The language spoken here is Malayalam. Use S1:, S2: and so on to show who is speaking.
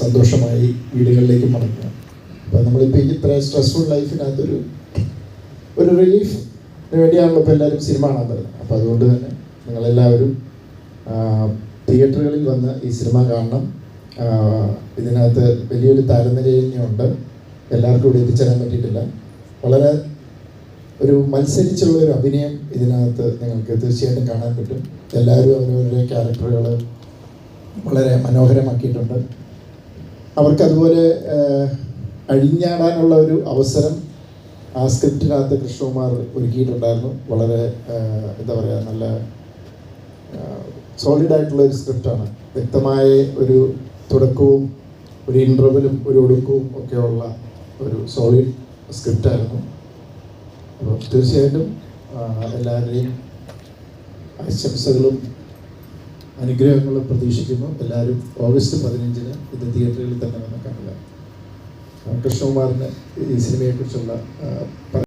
S1: സന്തോഷമായി വീടുകളിലേക്ക് മടങ്ങുക. അപ്പോൾ നമ്മളിപ്പോൾ ഇത്ര സ്ട്രെസ്ഫുൾ ലൈഫിനകത്തൊരു ഒരു റിലീഫ് വേണ്ടിയാണല്ലോ ഇപ്പോൾ എല്ലാവരും സിനിമ കാണാൻ അപ്പോൾ അതുകൊണ്ട് തന്നെ നിങ്ങളെല്ലാവരും തിയേറ്ററുകളിൽ വന്ന് ഈ സിനിമ കാണണം. ഇതിനകത്ത് വലിയൊരു താരനിരയുണ്ട്. എല്ലാവർക്കും ഇവിടെ എത്തിച്ചേരാൻ പറ്റിയിട്ടില്ല. വളരെ ഒരു മത്സരിച്ചുള്ള ഒരു അഭിനയം ഇതിനകത്ത് നിങ്ങൾക്ക് തീർച്ചയായിട്ടും കാണാൻ പറ്റും. എല്ലാവരും അവരവരുടെ ക്യാരക്ടറുകൾ വളരെ മനോഹരമാക്കിയിട്ടുണ്ട്. അവർക്ക് അതുപോലെ അഴിഞ്ഞാടാനുള്ള ഒരു അവസരം ആ സ്ക്രിപ്റ്റിനകത്ത് കൃഷ്ണകുമാർ ഒരുക്കിയിട്ടുണ്ടായിരുന്നു. വളരെ എന്താ പറയുക നല്ല സോളിഡ് ആയിട്ടുള്ള ഒരു സ്ക്രിപ്റ്റാണ്. വ്യക്തമായ ഒരു തുടക്കവും ഒരു ഇന്റർവലും ഒരു ഒടുക്കവും ഒക്കെയുള്ള ഒരു സോളിഡ് സ്ക്രിപ്റ്റായിരുന്നു. അപ്പോൾ തീർച്ചയായിട്ടും എല്ലാവരുടെയും ആശംസകളും അനുഗ്രഹങ്ങളും പ്രതീക്ഷിക്കുന്നു. എല്ലാവരും ഓഗസ്റ്റ് പതിനഞ്ചിന് ഇത് തിയേറ്ററുകളിൽ തന്നെ വന്ന് കാണുക. കൃഷ്ണകുമാറിന് ഈ സിനിമയെക്കുറിച്ചുള്ള